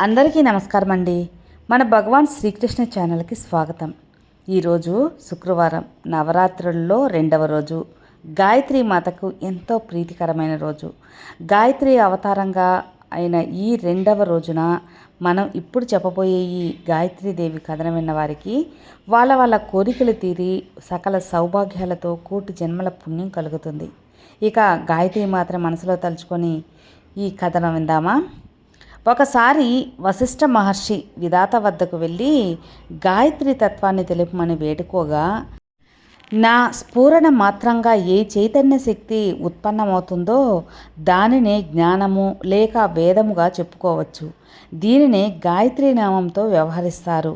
అందరికీ నమస్కారం అండి మన భగవాన్ శ్రీకృష్ణ ఛానల్కి స్వాగతం. ఈరోజు శుక్రవారం నవరాత్రుల్లో రెండవ రోజు. గాయత్రి మాతకు ఎంతో ప్రీతికరమైన రోజు. గాయత్రి అవతారంగా అయిన ఈ రెండవ రోజున మనం ఇప్పుడు చెప్పబోయే ఈ గాయత్రీదేవి కథనం విన్న వారికి వాళ్ళ వాళ్ళ కోరికలు తీరి సకల సౌభాగ్యాలతో కోటి జన్మల పుణ్యం కలుగుతుంది. ఇక గాయత్రి మాత్రం మనసులో తలుచుకొని ఈ కథనం విందామా? ఒకసారి వశిష్ఠ మహర్షి విధాత వద్దకు వెళ్ళి గాయత్రి తత్వాన్ని తెలుపమని వేడుకోగా నా స్ఫూరణ మాత్రంగా ఏ చైతన్య శక్తి ఉత్పన్నమవుతుందో దానినే జ్ఞానము లేక వేదముగా చెప్పుకోవచ్చు. దీనినే గాయత్రి నామంతో వ్యవహరిస్తారు.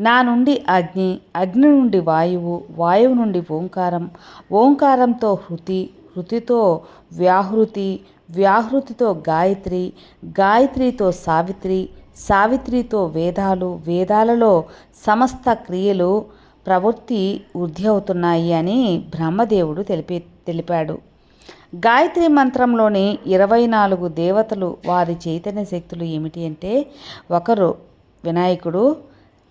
నా నుండి అగ్ని అగ్ని నుండి వాయువు వాయువు నుండి ఓంకారం ఓంకారంతో హృతి హృతితో వ్యాహృతి వ్యాహృతితో గాయత్రి గాయత్రితో సావిత్రి సావిత్రితో వేదాలు వేదాలలో సమస్త క్రియలు ప్రవృత్తి వృద్ధి అవుతున్నాయి అని బ్రహ్మదేవుడు తెలిపి తెలిపాడు. గాయత్రి మంత్రంలోని ఇరవై నాలుగు దేవతలు వారి చైతన్య శక్తులు ఏమిటి అంటే ఒకరు వినాయకుడు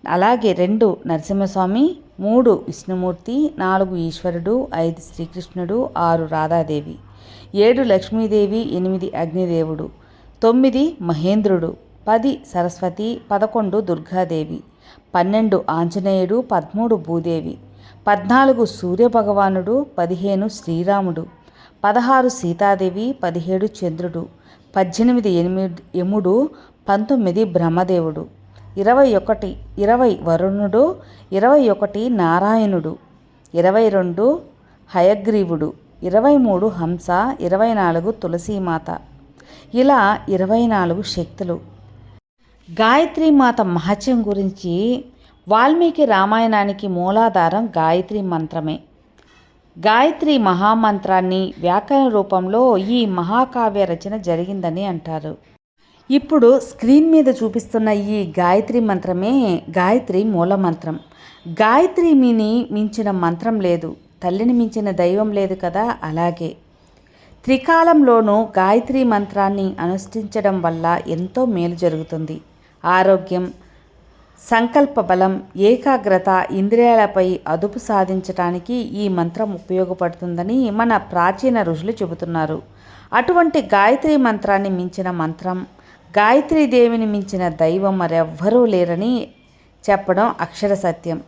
అలాగే రెండు నరసింహస్వామి మూడు విష్ణుమూర్తి నాలుగు ఈశ్వరుడు ఐదు శ్రీకృష్ణుడు ఆరు రాధాదేవి. ఏడు లక్ష్మీదేవి ఎనిమిది అగ్నిదేవుడు తొమ్మిది మహేంద్రుడు పది సరస్వతి పదకొండు దుర్గాదేవి పన్నెండు ఆంజనేయుడు పదమూడు భూదేవి పద్నాలుగు సూర్యభగవానుడు పదిహేను శ్రీరాముడు పదహారు సీతాదేవి పదిహేడు చంద్రుడు పద్దెనిమిది ఎనిమిది యముడు పంతొమ్మిది బ్రహ్మదేవుడు ఇరవై ఒకటి ఇరవై వరుణుడు ఇరవై ఒకటి నారాయణుడు ఇరవై రెండు హయగ్రీవుడు ఇరవై మూడు హంస ఇరవై నాలుగు తులసీమాత. ఇలా ఇరవై నాలుగు శక్తులు. గాయత్రీమాత మహత్యం గురించి వాల్మీకి రామాయణానికి మూలాధారం గాయత్రి మంత్రమే. గాయత్రి మహామంత్రాన్ని వ్యాకరణ రూపంలో ఈ మహాకావ్య రచన జరిగిందని అంటారు. ఇప్పుడు స్క్రీన్ మీద చూపిస్తున్న ఈ గాయత్రి మంత్రమే గాయత్రి మూల మంత్రం గాయత్రి మీని మించిన మంత్రం లేదు. తల్లిని మించిన దైవం లేదు కదా? అలాగే. త్రికాలంలోనూ గాయత్రి మంత్రాన్ని అనుష్ఠించడం వల్ల ఎంతో మేలు జరుగుతుంది. ఆరోగ్యం సంకల్ప బలం ఏకాగ్రత ఇంద్రియాలపై అదుపు సాధించటానికి ఈ మంత్రం ఉపయోగపడుతుందని మన ప్రాచీన ఋషులు చెబుతున్నారు. అటువంటి గాయత్రి మంత్రాన్ని మించిన మంత్రం గాయత్రీదేవిని మించిన దైవం మరెవ్వరూ లేరని చెప్పడం అక్షర సత్యం.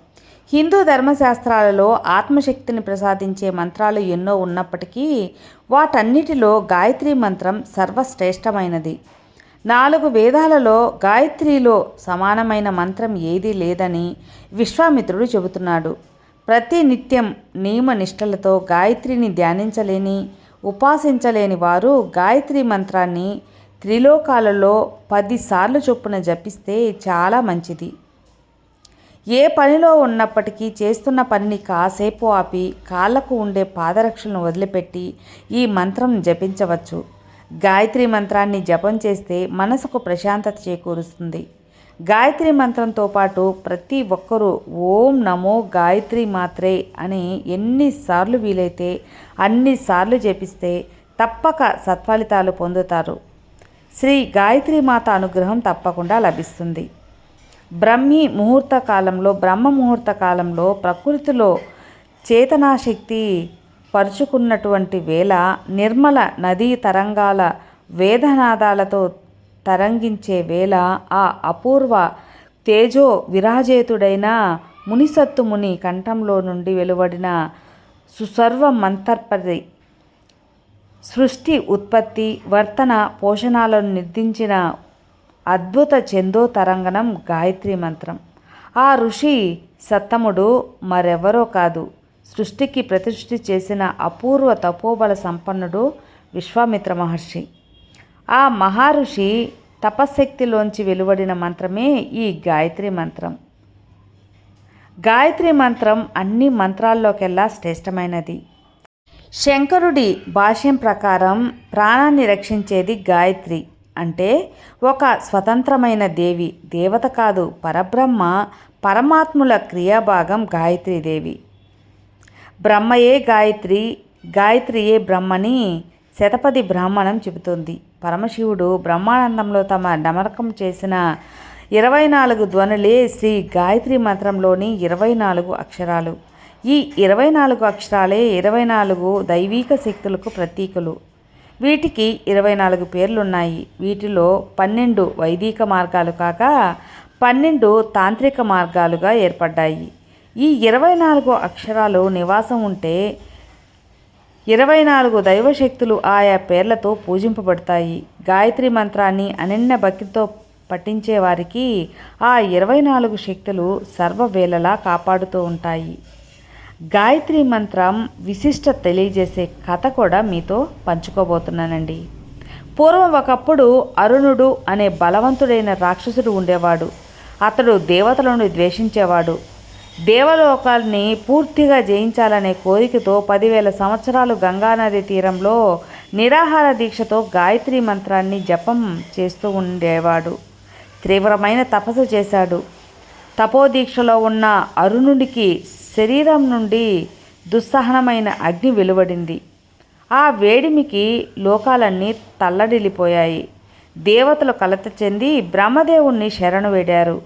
హిందూ ధర్మశాస్త్రాలలో ఆత్మశక్తిని ప్రసాదించే మంత్రాలు ఎన్నో ఉన్నప్పటికీ వాటన్నిటిలో గాయత్రి మంత్రం సర్వశ్రేష్టమైనది. నాలుగు వేదాలలో గాయత్రిలో సమానమైన మంత్రం ఏదీ లేదని విశ్వామిత్రుడు చెబుతున్నాడు. ప్రతి నిత్యం నియమ నిష్టలతో గాయత్రిని ధ్యానించలేని ఉపాసించలేని వారు గాయత్రి మంత్రాన్ని త్రిలోకాలలో పదిసార్లు చొప్పున జపిస్తే చాలా మంచిది. ఏ పనిలో ఉన్నప్పటికీ చేస్తున్న పనిని కాసేపు ఆపి కాళ్ళకు ఉండే పాదరక్షలను వదిలిపెట్టి ఈ మంత్రం జపించవచ్చు. గాయత్రి మంత్రాన్ని జపం చేస్తే మనసుకు ప్రశాంతత చేకూరుస్తుంది. గాయత్రి మంత్రంతో పాటు ప్రతి ఒక్కరూ ఓం నమో గాయత్రి మాత్రే అని ఎన్నిసార్లు వీలైతే అన్నిసార్లు జపిస్తే తప్పక సత్ఫలితాలు పొందుతారు. శ్రీ గాయత్రి మాత అనుగ్రహం తప్పకుండా లభిస్తుంది. బ్రహ్మి ముహూర్త కాలంలో బ్రహ్మ ముహూర్త కాలంలో ప్రకృతిలో చేతనాశక్తి పరుచుకున్నటువంటి వేళ నిర్మల నదీ తరంగాల వేదనాదాలతో తరంగించే వేళ ఆ అపూర్వ తేజో విరాజేతుడైన మునిసత్తు ముని కంఠంలో నుండి వెలువడిన సుసర్వ మంతర్పది సృష్టి ఉత్పత్తి వర్తన పోషణాలను నిర్దించిన అద్భుత చందో తరంగణం గాయత్రి మంత్రం. ఆ ఋషి సత్తముడు మరెవరో కాదు. సృష్టికి ప్రతిష్ఠి చేసిన అపూర్వ తపోబల సంపన్నుడు విశ్వామిత్ర మహర్షి. ఆ మహర్షి తపశక్తిలోంచి వెలువడిన మంత్రమే ఈ గాయత్రి మంత్రం. గాయత్రి మంత్రం అన్ని మంత్రాల్లోకెల్లా శ్రేష్టమైనది. శంకరుడి భాష్యం ప్రకారం ప్రాణాన్ని రక్షించేది గాయత్రి. అంటే ఒక స్వతంత్రమైన దేవి దేవత కాదు పరబ్రహ్మ పరమాత్ముల క్రియాభాగం గాయత్రీదేవి. బ్రహ్మయే గాయత్రి గాయత్రియే బ్రహ్మని శతపది బ్రాహ్మణం చెబుతుంది. పరమశివుడు బ్రహ్మానందంలో తమ నమరకం చేసిన ఇరవై నాలుగు ధ్వనులే శ్రీ గాయత్రి మంత్రంలోని ఇరవై నాలుగు అక్షరాలు. ఈ ఇరవై నాలుగు అక్షరాలే ఇరవై నాలుగు దైవీక శక్తులకు ప్రతీకలు. వీటికి ఇరవై నాలుగు పేర్లున్నాయి. వీటిలో పన్నెండు వైదిక మార్గాలు కాక పన్నెండు తాంత్రిక మార్గాలుగా ఏర్పడ్డాయి. ఈ ఇరవై నాలుగు అక్షరాలు నివాసం ఉంటే ఇరవై నాలుగు దైవశక్తులు ఆయా పేర్లతో పూజింపబడతాయి. గాయత్రి మంత్రాన్ని అనన్య భక్తితో పఠించేవారికి ఆ ఇరవై నాలుగు శక్తులు సర్వవేళలా కాపాడుతూ ఉంటాయి. గాయత్రి మంత్రం విశిష్ట తెలియజేసే కథ కూడా మీతో పంచుకోబోతున్నానండి. పూర్వం ఒకప్పుడు అరుణుడు అనే బలవంతుడైన రాక్షసుడు ఉండేవాడు. అతడు దేవతలను ద్వేషించేవాడు. దేవలోకాల్ని పూర్తిగా జయించాలనే కోరికతో పదివేల సంవత్సరాలు గంగానది తీరంలో నిరాహార దీక్షతో గాయత్రి మంత్రాన్ని జపం చేస్తూ ఉండేవాడు. తీవ్రమైన తపస్సు చేశాడు. తపోదీక్షలో ఉన్న అరుణుడికి శరీరం నుండి దుస్సహనమైన అగ్ని వెలువడింది. ఆ వేడిమికి లోకాలన్నీ తల్లడిల్లిపోయాయి. దేవతలు కలత చెంది బ్రహ్మదేవుణ్ణి శరణు వేడారు.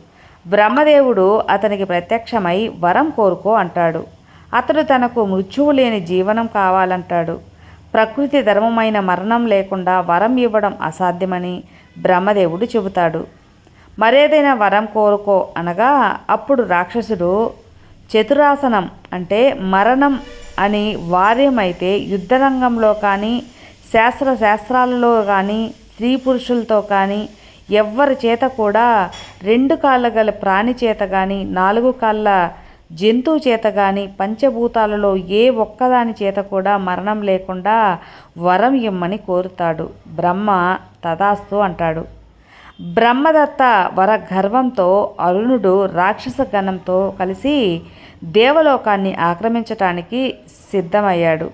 బ్రహ్మదేవుడు అతనికి ప్రత్యక్షమై వరం కోరుకో అంటాడు. అతడు తనకు మృత్యువు లేని జీవనం కావాలంటాడు. ప్రకృతి ధర్మమైన మరణం లేకుండా వరం ఇవ్వడం అసాధ్యమని బ్రహ్మదేవుడు చెబుతాడు. మరేదైనా వరం కోరుకో అనగా అప్పుడు రాక్షసుడు చతురాసనం అంటే మరణం అని వార్యమైతే యుద్ధరంగంలో కానీ శాస్త్ర శాస్త్రాలలో కానీ స్త్రీ పురుషులతో కానీ ఎవ్వరి చేత కూడా రెండు కాళ్ళ గల ప్రాణి చేత కానీ నాలుగు కాళ్ళ జంతువు చేత కానీ పంచభూతాలలో ఏ ఒక్కదాని చేత కూడా మరణం లేకుండా వరం ఇమ్మని కోరుతాడు. బ్రహ్మ తదాస్తు అంటాడు. బ్రహ్మదత్త వర గర్వంతో అరుణుడు రాక్షస గణంతో కలిసి దేవలోకాన్ని ఆక్రమించటానికి సిద్ధమయ్యాడు.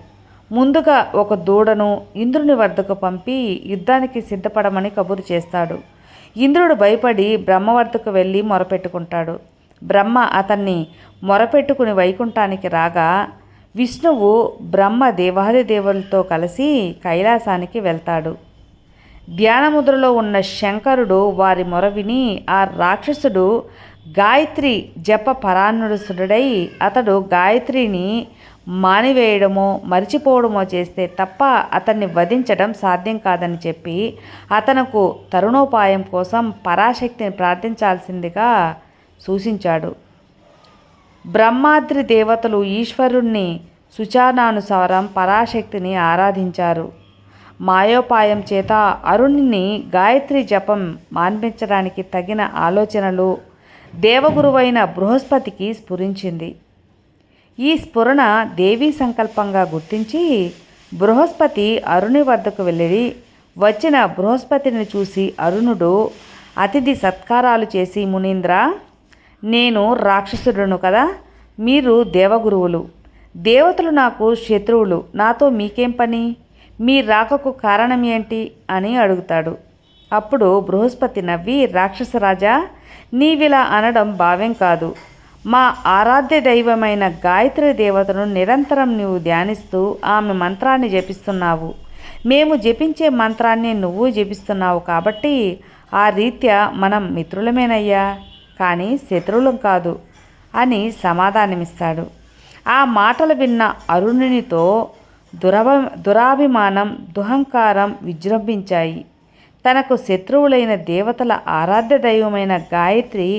ముందుగా ఒక దూడను ఇంద్రుని వద్దకు పంపి యుద్ధానికి సిద్ధపడమని కబురు చేస్తాడు. ఇంద్రుడు భయపడి బ్రహ్మ వద్దకు వెళ్ళి మొరపెట్టుకుంటాడు. బ్రహ్మ అతన్ని మొరపెట్టుకుని వైకుంఠానికి రాగా విష్ణువు బ్రహ్మ దేవాది దేవులతో కలిసి కైలాసానికి వెళ్తాడు. ధ్యానముద్రలో ఉన్న శంకరుడు వారి మొర విని ఆ రాక్షసుడు గాయత్రి జప పరానుసుడై అతడు గాయత్రిని మానివేయడమో మరిచిపోవడమో చేస్తే తప్ప అతన్ని వధించడం సాధ్యం కాదని చెప్పి అతనకు తరుణోపాయం కోసం పరాశక్తిని ప్రార్థించాల్సిందిగా సూచించాడు. బ్రహ్మాద్రి దేవతలు ఈశ్వరుణ్ణి సుచానానుసారం పరాశక్తిని ఆరాధించారు. మాయోపాయం చేత అరుణిని గాయత్రి జపం మాన్పించడానికి తగిన ఆలోచనలు దేవగురువైన బృహస్పతికి స్ఫురించింది. ఈ స్ఫురణ దేవీ సంకల్పంగా గుర్తించి బృహస్పతి అరుణి వద్దకు వెళ్ళి వచ్చిన బృహస్పతిని చూసి అరుణుడు అతిథి సత్కారాలు చేసి మునీంద్ర నేను రాక్షసుడును కదా మీరు దేవగురువులు. దేవతలు నాకు శత్రువులు నాతో మీకేం పని? మీ రాకకు కారణం ఏంటి? అని అడుగుతాడు. అప్పుడు బృహస్పతి నవ్వి రాక్షసరాజా నీవిలా అనడం భావ్యం కాదు. మా ఆరాధ్య దైవమైన గాయత్రి దేవతను నిరంతరం నీవు ధ్యానిస్తూ ఆమె మంత్రాన్ని జపిస్తున్నావు. మేము జపించే మంత్రాన్ని నువ్వు జపిస్తున్నావు కాబట్టి ఆ రీత్యా మనం మిత్రులమేనయ్యా. కానీ శత్రువులం కాదు అని సమాధానమిస్తాడు. ఆ మాటలు విన్న అరుణునితో దురభ దురాభిమానం దుహంకారం విజృంభించాయి. తనకు శత్రువులైన దేవతల ఆరాధ్య దైవమైన గాయత్రి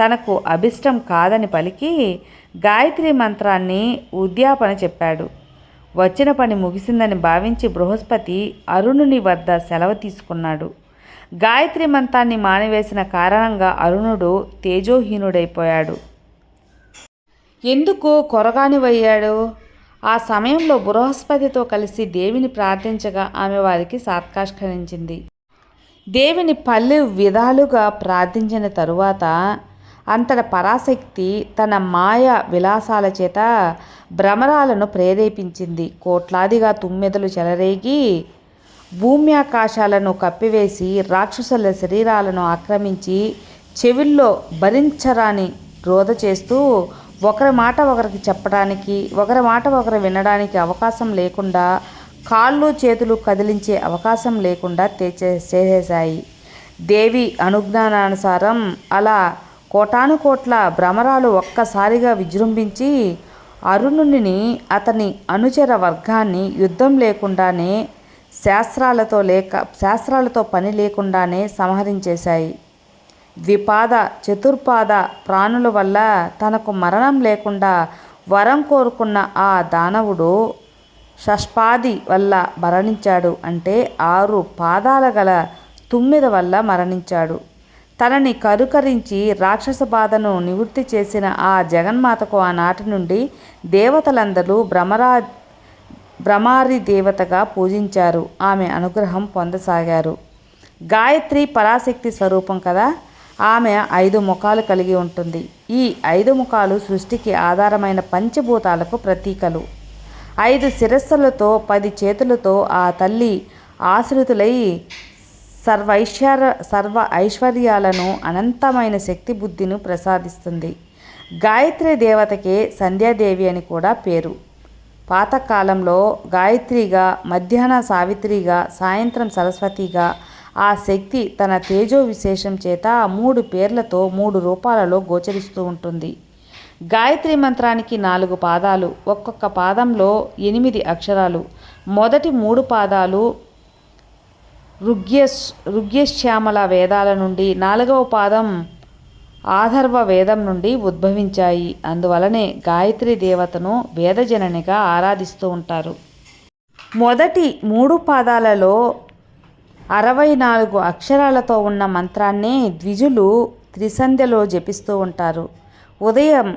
తనకు అభిష్టం కాదని పలికి గాయత్రి మంత్రాన్ని ఉద్యాపన చెప్పాడు. వచ్చిన పని ముగిసిందని భావించి బృహస్పతి అరుణుని వద్ద సెలవు తీసుకున్నాడు. గాయత్రి మంత్రాన్ని మానివేసిన కారణంగా అరుణుడు తేజోహీనుడైపోయాడు. ఎందుకు కొరగానివయ్యాడు? ఆ సమయంలో బృహస్పతితో కలిసి దేవిని ప్రార్థించగా ఆమె వారికి సాత్కాష్కరించింది. దేవిని పల్లె విధాలుగా ప్రార్థించిన తరువాత అంతట పరాశక్తి తన మాయ విలాసాల చేత భ్రమరాలను ప్రేరేపించింది. కోట్లాదిగా తుమ్మెదలు చెలరేగి భూమి ఆకాశాలను కప్పివేసి రాక్షసుల శరీరాలను ఆక్రమించి చెవిల్లో భరించరాని రోధ చేస్తూ ఒకరి మాట ఒకరికి చెప్పడానికి ఒకరి మాట ఒకరు వినడానికి అవకాశం లేకుండా కాళ్ళు చేతులు కదిలించే అవకాశం లేకుండా తెచ్చే చేసేశాయి. దేవి అనుజ్ఞానానుసారం అలా కోటానుకోట్ల భ్రమరాలు ఒక్కసారిగా విజృంభించి అరుణుని అతని అనుచర వర్గాన్ని యుద్ధం లేకుండానే శాస్త్రాలతో లేక శాస్త్రాలతో పని లేకుండానే సంహరించేశాయి. ద్విపాద చతుర్పాద ప్రాణుల వల్ల తనకు మరణం లేకుండా వరం కోరుకున్న ఆ దానవుడు షష్పాది వల్ల మరణించాడు అంటే ఆరు పాదాల గల తుమ్మిద వల్ల మరణించాడు. తనని కరుకరించి రాక్షస బాధను నివృత్తి చేసిన ఆ జగన్మాతకు ఆనాటి నుండి దేవతలందరూ భ్రమరా భ్రమారి దేవతగా పూజించారు. ఆమె అనుగ్రహం పొందసాగారు. గాయత్రి పరాశక్తి స్వరూపం కదా? ఆమె ఐదు ముఖాలు కలిగి ఉంటుంది. ఈ ఐదు ముఖాలు సృష్టికి ఆధారమైన పంచభూతాలకు ప్రతీకలు. ఐదు శిరస్సులతో పది చేతులతో ఆ తల్లి ఆశ్రితులై సర్వైశ్వర సర్వ ఐశ్వర్యాలను అనంతమైన శక్తి బుద్ధిని ప్రసాదిస్తుంది. గాయత్రి దేవతకే సంధ్యాదేవి అని కూడా పేరు. పాతకాలంలో గాయత్రిగా మధ్యాహ్న సావిత్రిగా సాయంత్రం సరస్వతిగా ఆ శక్తి తన తేజో విశేషం చేత మూడు పేర్లతో మూడు రూపాలలో గోచరిస్తూ ఉంటుంది. గాయత్రి మంత్రానికి నాలుగు పాదాలు ఒక్కొక్క పాదంలో ఎనిమిది అక్షరాలు మొదటి మూడు పాదాలు రుగ్యస్ రుగ్యశ్యామల వేదాల నుండి నాలుగవ పాదం ఆధర్వ వేదం నుండి ఉద్భవించాయి. అందువలనే గాయత్రి దేవతను వేదజననిగా ఆరాధిస్తూ ఉంటారు. మొదటి మూడు పాదాలలో అరవై నాలుగు అక్షరాలతో ఉన్న మంత్రాన్నే ద్విజులు త్రిసంధ్యలో జపిస్తూ ఉంటారు. ఉదయం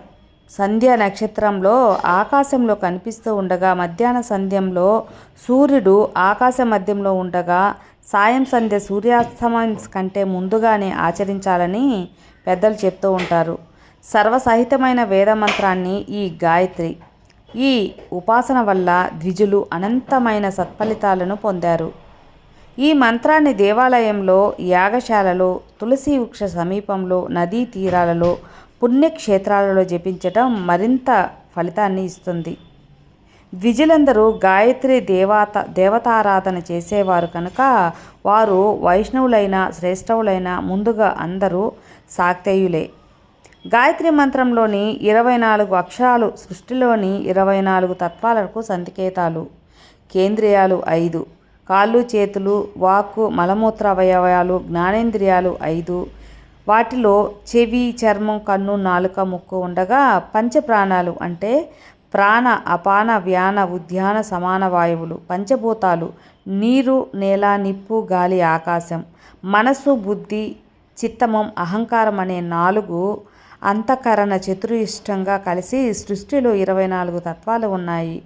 సంధ్య నక్షత్రంలో ఆకాశంలో కనిపిస్తూ ఉండగా మధ్యాహ్న సంధ్యంలో సూర్యుడు ఆకాశ మధ్యంలో ఉండగా సాయం సంధ్య సూర్యాస్తమయం కంటే ముందుగానే ఆచరించాలని పెద్దలు చెప్తూ ఉంటారు. సర్వసహితమైన వేదమంత్రాన్ని ఈ గాయత్రి ఈ ఉపాసన వల్ల ద్విజులు అనంతమైన సత్ఫలితాలను పొందారు. ఈ మంత్రాన్ని దేవాలయంలో యాగశాలలో తులసి వృక్ష సమీపంలో నదీ తీరాలలో పుణ్యక్షేత్రాలలో జపించటం మరింత ఫలితాన్ని ఇస్తుంది. విజులందరూ గాయత్రి దేవత దేవతారాధన చేసేవారు కనుక వారు వైష్ణవులైన శ్రేష్టవులైన ముందుగా అందరూ సాక్తేయులే. గాయత్రి మంత్రంలోని ఇరవై నాలుగు అక్షరాలు సృష్టిలోని ఇరవై నాలుగు తత్వాలకు సంకేతాలు. కేంద్రియాలు ఐదు కాళ్ళు చేతులు వాక్కు మలమూత్ర అవయవాలు జ్ఞానేంద్రియాలు ఐదు వాటిలో చెవి చర్మం కన్ను నాలుక ముక్కు ఉండగా పంచప్రాణాలు అంటే ప్రాణ అపాన వ్యాన ఉద్యాన సమాన వాయువులు పంచభూతాలు నీరు నేల నిప్పు గాలి ఆకాశం మనస్సు బుద్ధి చిత్తమం అహంకారం అనే నాలుగు అంతఃకరణ చతురిష్టంగా కలిసి సృష్టిలో ఇరవై నాలుగు తత్వాలు ఉన్నాయి.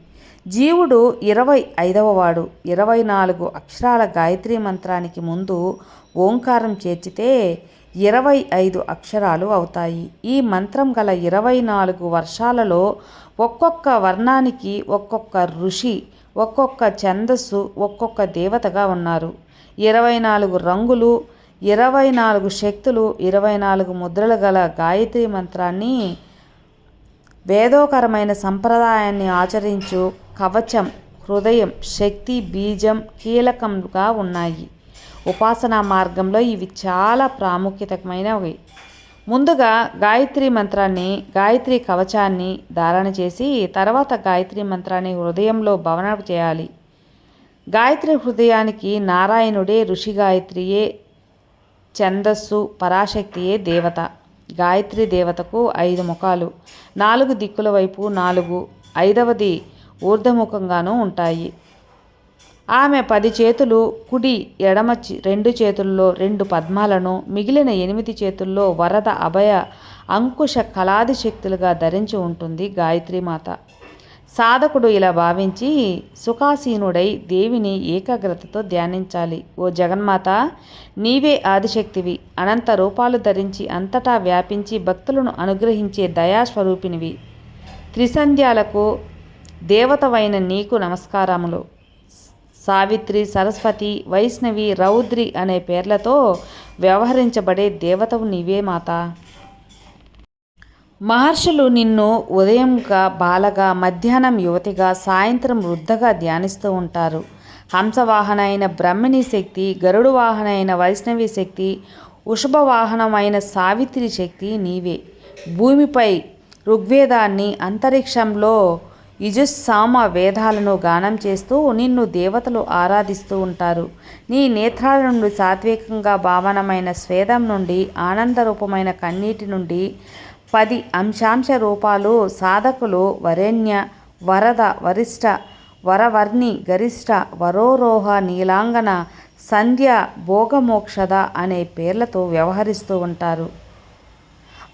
జీవుడు ఇరవై ఐదవ వాడు. ఇరవై నాలుగు అక్షరాల గాయత్రి మంత్రానికి ముందు ఓంకారం చేర్చితే ఇరవై ఐదు అక్షరాలు అవుతాయి. ఈ మంత్రం గల ఇరవై నాలుగు వర్షాలలో ఒక్కొక్క వర్ణానికి ఒక్కొక్క ఋషి ఒక్కొక్క ఛందస్సు ఒక్కొక్క దేవతగా ఉన్నారు. ఇరవై నాలుగు రంగులు ఇరవై నాలుగు శక్తులు ఇరవై నాలుగు ముద్రలు గల గాయత్రి మంత్రాన్ని వేదోకరమైన సంప్రదాయాన్ని ఆచరించు కవచం హృదయం శక్తి బీజం కీలకంగా ఉన్నాయి. ఉపాసనా మార్గంలో ఇవి చాలా ప్రాముఖ్యతమైనవి ముందుగా గాయత్రి మంత్రాన్ని గాయత్రి కవచాన్ని ధారణ చేసి తర్వాత గాయత్రి మంత్రాన్ని హృదయంలో భవన చేయాలి. గాయత్రి హృదయానికి నారాయణుడే ఋషి గాయత్రియే ఛందస్సు పరాశక్తియే దేవత. గాయత్రి దేవతకు ఐదు ముఖాలు. నాలుగు దిక్కుల వైపు నాలుగు ఐదవది ఊర్ధముఖంగానూ ఉంటాయి. ఆమె పది చేతులు కుడి ఎడమ రెండు చేతుల్లో రెండు పద్మాలను మిగిలిన ఎనిమిది చేతుల్లో వరద అభయ అంకుశ కళాది శక్తులుగా ధరించి ఉంటుంది గాయత్రీమాత సాధకుడు ఇలా భావించి సుఖాసీనుడై దేవిని ఏకాగ్రతతో ధ్యానించాలి. ఓ జగన్మాత నీవే ఆదిశక్తివి అనంత రూపాలు ధరించి అంతటా వ్యాపించి భక్తులను అనుగ్రహించే దయాస్వరూపినివి. త్రిసంధ్యాలకు దేవతవైన నీకు నమస్కారములు. సావిత్రి సరస్వతి వైష్ణవి రౌద్రి అనే పేర్లతో వ్యవహరించబడే దేవతవు నీవే మాత. మహర్షులు నిన్ను ఉదయంగా బాలగా మధ్యాహ్నం యువతిగా సాయంత్రం వృద్ధగా ధ్యానిస్తూ ఉంటారు. హంసవాహన అయిన బ్రహ్మిణి శక్తి గరుడు వాహన అయిన వైష్ణవి శక్తి వృషభ వాహనమైన సావిత్రి శక్తి నీవే. భూమిపై ఋగ్వేదాన్ని అంతరిక్షంలో యజుస్సామ వేదాలను గానం చేస్తూ నిన్ను దేవతలు ఆరాధిస్తూ ఉంటారు. నీ నేత్రాల నుండి సాత్వికంగా భావనమైన స్వేదం నుండి ఆనందరూపమైన కన్నీటి నుండి పది అంశాంశ రూపాలు సాధకులు వరేణ్య వరద వరిష్ట వరవర్ణి గరిష్ట వరోరోహ నీలాంగన సంధ్య భోగమోక్షద అనే పేర్లతో వ్యవహరిస్తూ ఉంటారు.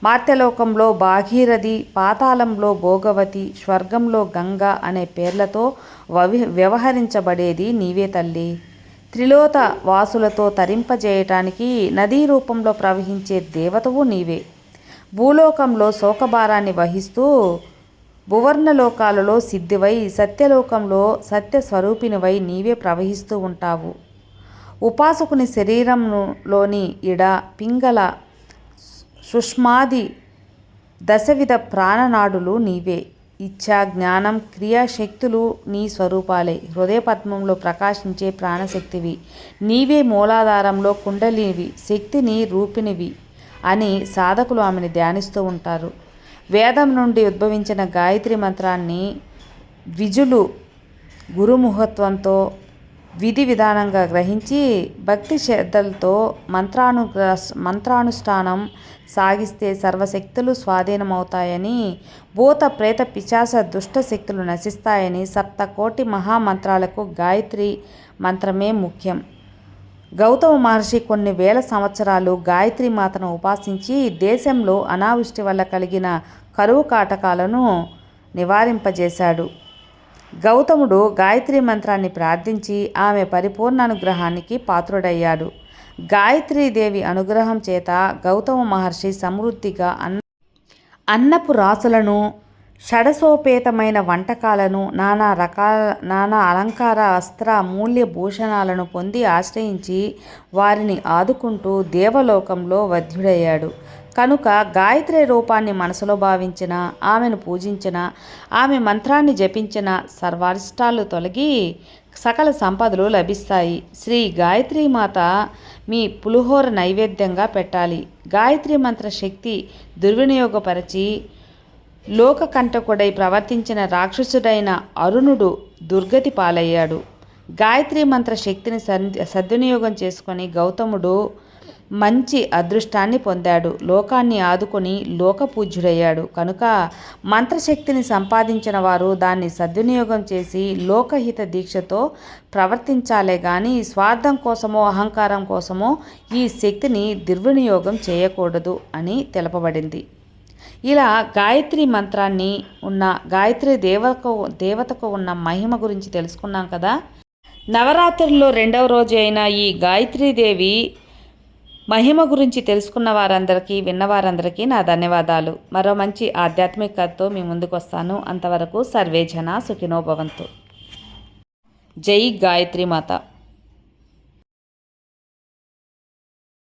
మార్త్యలోకంలో భాగీరథి పాతాళంలో భోగవతి స్వర్గంలో గంగ అనే పేర్లతో వవి వ్యవహరించబడేది నీవే తల్లి. త్రిలోత వాసులతో తరింపజేయటానికి నదీ రూపంలో ప్రవహించే దేవతవు నీవే. భూలోకంలో శోకభారాన్ని వహిస్తూ భువర్ణలోకాలలో సిద్ధివై సత్యలోకంలో సత్య స్వరూపినివై నీవే ప్రవహిస్తూ ఉంటావు. ఉపాసకుని శరీరంలోని ఇడ పింగళ సుష్మాది దశవిధ ప్రాణనాడులు నీవే. ఇచ్చా జ్ఞానం క్రియాశక్తులు నీ స్వరూపాలే. హృదయపద్మంలో ప్రకాశించే ప్రాణశక్తివి. నీవే మూలాధారంలో కుండలినివి. శక్తిని రూపినివి అని సాధకులు ఆమెను ధ్యానిస్తూ ఉంటారు. వేదం నుండి ఉద్భవించిన గాయత్రి మంత్రాన్ని విజులు గురుముహత్వంతో విధి విధానంగా గ్రహించి భక్తి శ్రద్ధలతో మంత్రానుగ్ర మంత్రానుష్ఠానం సాగిస్తే సర్వశక్తులు స్వాధీనమవుతాయని భూత ప్రేత పిశాచ దుష్ట శక్తులు నశిస్తాయని సప్తకోటి మహామంత్రాలకు గాయత్రి మంత్రమే ముఖ్యం. గౌతమ మహర్షి కొన్ని వేల సంవత్సరాలు గాయత్రి మాతను ఉపాసించి దేశంలో అనావృష్టి వల్ల కలిగిన కరువు కాటకాలను నివారింపజేశాడు. గౌతముడు గాయత్రి మంత్రాన్ని ప్రార్థించి ఆమె పరిపూర్ణ అనుగ్రహానికి పాత్రుడయ్యాడు. గాయత్రీదేవి అనుగ్రహం చేత గౌతమ మహర్షి సమృద్ధిగా అన్న అన్నపు రాసులను షడసోపేతమైన వంటకాలను నానా రకాల నానా అలంకార వస్త్ర మూల్య భూషణాలను పొంది ఆశ్రయించి వారిని ఆదుకుంటూ దేవలోకంలో వధ్యుడయ్యాడు. కనుక గాయత్రి రూపాన్ని మనసులో భావించిన ఆమెను పూజించిన ఆమె మంత్రాన్ని జపించిన సర్వారిష్టాలు తొలగి సకల సంపదలు లభిస్తాయి. శ్రీ గాయత్రి మాత మీ పులిహోర నైవేద్యంగా పెట్టాలి. గాయత్రి మంత్ర శక్తి దుర్వినియోగపరిచి లోకకంటకుడై ప్రవర్తించిన రాక్షసుడైన అరుణుడు దుర్గతి పాలయ్యాడు. గాయత్రి మంత్ర శక్తిని సద్వినియోగం చేసుకొని గౌతముడు మంచి అదృష్టాన్ని పొందాడు. లోకాన్ని ఆదుకొని లోకపూజ్యుడయ్యాడు. కనుక మంత్రశక్తిని సంపాదించిన వారు దాన్ని సద్వినియోగం చేసి లోకహిత దీక్షతో ప్రవర్తించాలే కానీ స్వార్థం కోసమో అహంకారం కోసమో ఈ శక్తిని దుర్వినియోగం చేయకూడదు అని తెలపబడింది. ఇలా గాయత్రి మంత్రాన్ని ఉన్న గాయత్రి దేవతకు దేవతకు ఉన్న మహిమ గురించి తెలుసుకున్నాం కదా. నవరాత్రుల్లో రెండవ రోజు అయిన ఈ గాయత్రీదేవి మహిమ గురించి తెలుసుకున్న వారందరికీ విన్నవారందరికీ నా ధన్యవాదాలు. మరో మంచి ఆధ్యాత్మికతతో మీ ముందుకు వస్తాను. అంతవరకు సర్వేజన సుఖినోభవంతు జై గాయత్రి మాత.